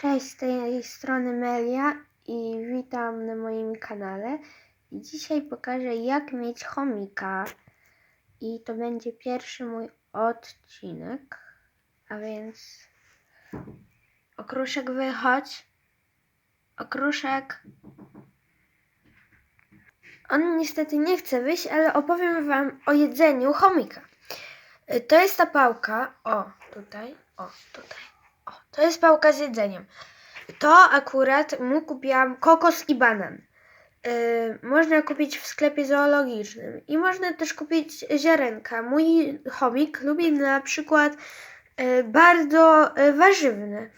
Cześć, z tej strony Melia i witam na moim kanale. Dzisiaj pokażę jak mieć chomika. I to będzie pierwszy mój odcinek. A więc okruszek wychodź. Okruszek. On niestety nie chce wyjść, ale opowiem wam o jedzeniu chomika. Y, To jest ta pałka. O, tutaj. O, tutaj. To jest pałka z jedzeniem. To akurat mu kupiłam kokos i banan. Yy, można kupić w sklepie zoologicznym i można też kupić ziarenka. Mój chomik lubi na przykład yy, bardzo yy, warzywne.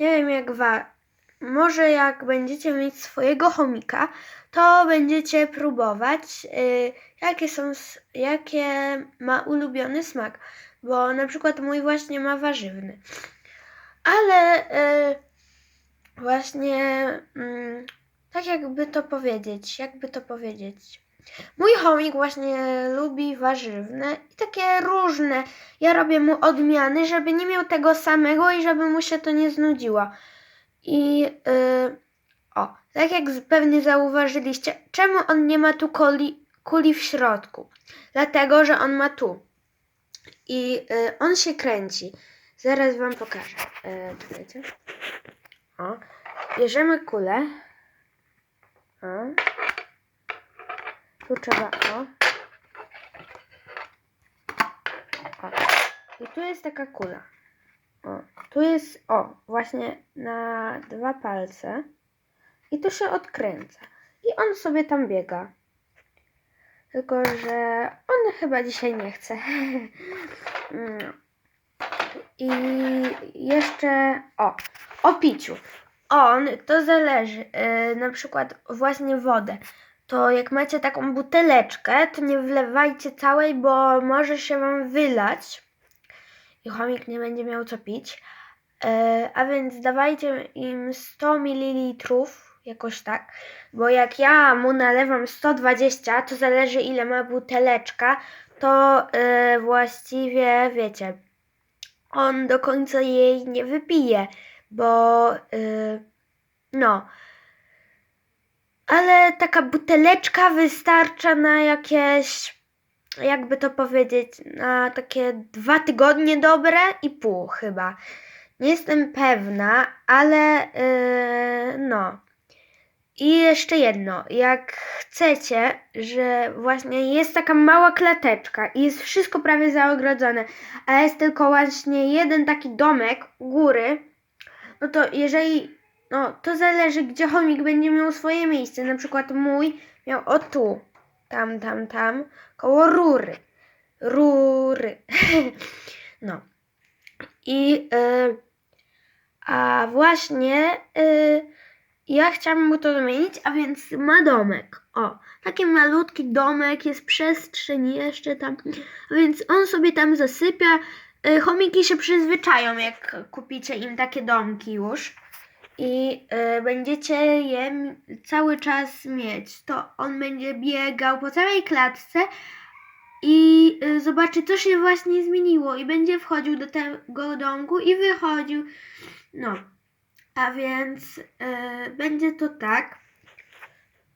Nie wiem jak wa. Może jak będziecie mieć swojego chomika, to będziecie próbować, yy, jakie są, jakie ma ulubiony smak. Bo na przykład mój właśnie ma warzywny. Ale y, właśnie mm, tak jakby to powiedzieć, jakby to powiedzieć. Mój chomik właśnie lubi warzywne i takie różne. Ja robię mu odmiany, żeby nie miał tego samego i żeby mu się to nie znudziło. I y, o, tak jak pewnie zauważyliście, czemu on nie ma tu kuli, kuli w środku? Dlatego, że on ma tu. I y, on się kręci. Zaraz wam pokażę. E, czekajcie. O. Bierzemy kulę. O. Tu trzeba. O. o. I tu jest taka kula. O. Tu jest. O. Właśnie na dwa palce. I to się odkręca. I on sobie tam biega. Tylko, że on chyba dzisiaj nie chce. Mm. I jeszcze o, o piciu. On to zależy, yy, na przykład właśnie wodę. To jak macie taką buteleczkę, to nie wlewajcie całej, bo może się wam wylać i chomik nie będzie miał co pić. Yy, a więc dawajcie im 100 ml, jakoś tak. Bo jak ja mu nalewam 120, to zależy ile ma buteleczka, to yy, właściwie wiecie, on do końca jej nie wypije, bo yy, no. Ale taka buteleczka wystarcza na jakieś, jakby to powiedzieć, na takie dwa tygodnie dobre i pół chyba. Nie jestem pewna, ale yy, no. I jeszcze jedno, jak chcecie, że właśnie jest taka mała klateczka i jest wszystko prawie zaogrodzone, a jest tylko właśnie jeden taki domek u góry, no to jeżeli, no to zależy, gdzie chomik będzie miał swoje miejsce. Na przykład mój miał o tu, tam, tam, tam, koło rury. Rury. no. I, y, a właśnie, y, ja chciałam mu to zmienić, a więc ma domek. O, taki malutki domek, jest przestrzeń jeszcze tam, a więc on sobie tam zasypia. Y, Chomiki się przyzwyczają, jak kupicie im takie domki już i y, będziecie je cały czas mieć. To on będzie biegał po całej klatce i y, zobaczy, co się właśnie zmieniło i będzie wchodził do tego domku i wychodził. No, a więc y, będzie to tak.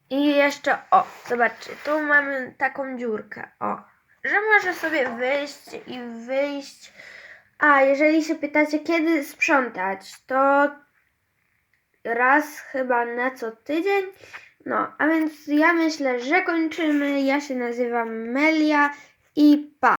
I jeszcze, o, zobaczcie, tu mamy taką dziurkę, o, że może sobie wyjść i wyjść. A, jeżeli się pytacie, kiedy sprzątać, to raz chyba na co tydzień. No, a więc ja myślę, że kończymy. Ja się nazywam Melia i pa.